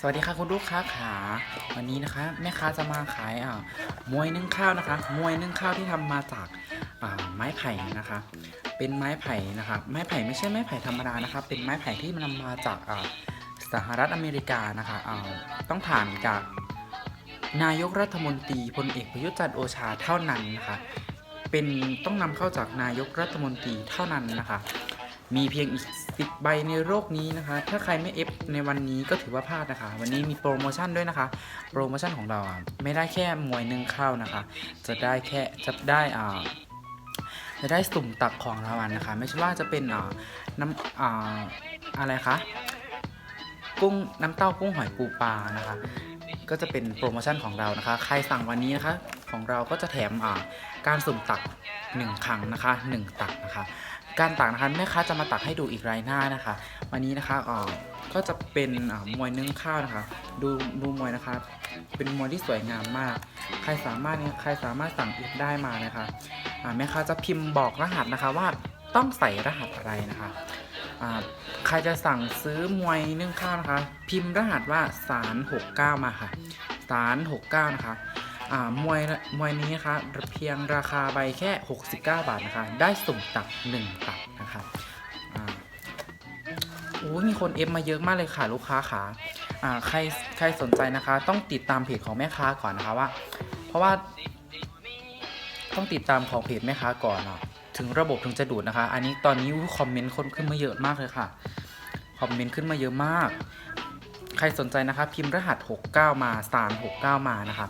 สวัสดีค่ะคุณลูกค้าขาวันนี้นะคะ แม่ค้าจะมาขายอ่ามวยนึ่งข้าวนะคะ มวยนึ่งข้าวที่ทำมาจากอ่าไม้ไผ่นะคะ เป็นไม้ไผ่นะคะ ไม้ไผ่ไม่ใช่ไม้ไผ่ธรรมดานะคะ เป็นไม้ไผ่ที่มันนำมาจากอ่าสหรัฐอเมริกานะคะอ่าต้องผ่านจากนายกรัฐมนตรีพลเอกประยุทธ์จันทร์โอชาเท่านั้นนะคะ เป็นต้องนำเข้าจากนายกรัฐมนตรีเท่านั้นนะคะ มีเพียงอีก 10 ใบในโลกนี้นะคะ ถ้าใครไม่เอฟในวันนี้ก็ถือว่าพลาดนะคะ วันนี้มีโปรโมชั่นด้วยนะคะ โปรโมชั่นของเราอะไม่ได้แค่มวยหนึ่งข้านะคะ จะได้แค่จะได้อ่าจะได้สุ่มตักของรางวัลนะคะ ไม่ใช่ว่าจะเป็นอ่าน้ำอ่าอะไรคะกุ้งน้ำเต้ากุ้งหอยปูปลานะคะ ก็จะเป็นโปรโมชั่นของเรานะคะ ใครสั่งวันนี้นะคะ ของเราก็จะแถมอ่าการสุ่มตัก 1 ครั้งนะคะ 1 ตักนะคะ การตักนะคะแม่ค้าจะมาตักให้ดูอีกรายหน้านะคะ วันนี้นะคะอ่าก็จะเป็นมวยนึ่งข้าวนะคะ ดูดูมวยนะคะ เป็นมวยที่สวยงามมาก ใครสามารถใครสามารถสั่งอีกได้มานะคะแม่ค้าจะพิมพ์บอกรหัสนะคะว่าต้องใส่รหัสอะไรนะคะใครจะสั่งซื้อมวยนึ่งข้าวนะคะ พิมพ์รหัสว่าสาร69 มาค่ะสาร69 นะคะ อ่ามวยมวยนี้นะคะเพียงราคาใบแค่ 69 บาทนะคะ ได้สุ่มตัก1ตักนะคะอ่าโอ้ยมีคนเอฟมาเยอะมากเลยค่ะลูกค้าขาอ่าใครใครสนใจนะคะ ต้องติดตามเพจของแม่ค้าก่อนนะคะว่า เพราะว่าต้องติดตามของเพจแม่ค้าก่อนเนาะถึงระบบถึงจะดูดนะคะ อันนี้ตอนนี้คอมเมนต์คนขึ้นมาเยอะมากเลยค่ะ คอมเมนต์ขึ้นมาเยอะมาก ใครสนใจนะคะ พิมพ์รหัส 69 มาสาร69 มานะคะ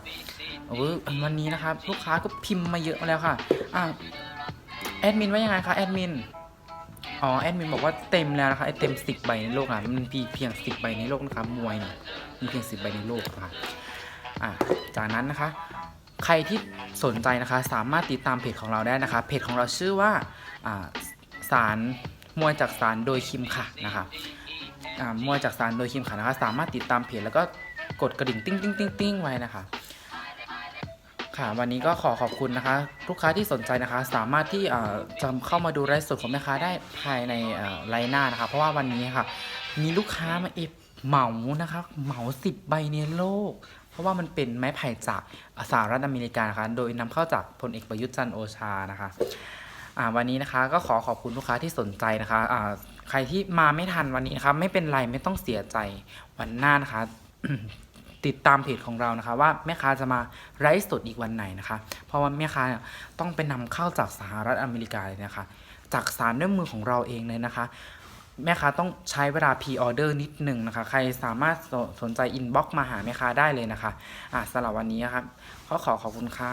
โอ้ยวันนี้นะครับ ลูกค้าก็พิมพ์มาเยอะมาแล้วค่ะอ่าแอดมินว่ายังไงคะแอดมินอ๋อแอดมินบอกว่าเต็มแล้วนะคะไอเต็มสิบใบในโลกนะมันมีเพียงสิบใบในโลกนะคะมวยเนี่ยมีเพียงสิบใบในโลกนะคะอ่าจากนั้นนะคะ ใครที่สนใจนะคะ สามารถติดตามเพจของเราได้นะคะ เพจของเราชื่อว่าอ่าสารมวยจากสารโดยคิมค่ะนะคะอ่ามวยจากสารโดยคิมค่ะนะคะ สามารถติดตามเพจแล้วก็กดกระดิ่งติ้งติ้งติ้งติ้งไว้นะคะ ค่ะวันนี้ก็ขอขอบคุณนะคะ ลูกค้าที่สนใจนะคะ สามารถที่จะเข้ามาดูไลฟ์สดของแม่ค้าได้ภายในไลน์หน้านะคะ เพราะว่าวันนี้ค่ะ มีลูกค้ามาเอฟเหมานะคะเหมาสิบใบในโลก เพราะว่ามันเป็นไม้ไผ่จากสหรัฐอเมริกานะคะโดยนำเข้าจากพลเอกประยุทธ์จันโอชานะคะวันนี้นะคะก็ขอขอบคุณลูกค้าที่สนใจนะคะใครที่มาไม่ทันวันนี้นะคะไม่เป็นไรไม่ต้องเสียใจวันหน้านะคะ ติดตามเพจของเรานะคะ ว่าแม่ค้าจะมาไลฟ์สดอีกวันไหนนะคะ เพราะว่าแม่ค้าเนี่ยต้องไปนำเข้าจากสหรัฐอเมริกาเลยนะคะ จากสารด้วยมือของเราเองเลยนะคะ แม่ค้าต้องใช้เวลาพรีออเดอร์นิดหนึ่งนะคะ ใครสามารถสสนใจอินบ็อกมาหาแม่ค้าได้เลยนะคะอะสำหรับวันนี้นะครับขอขอขอบคุณค่ะ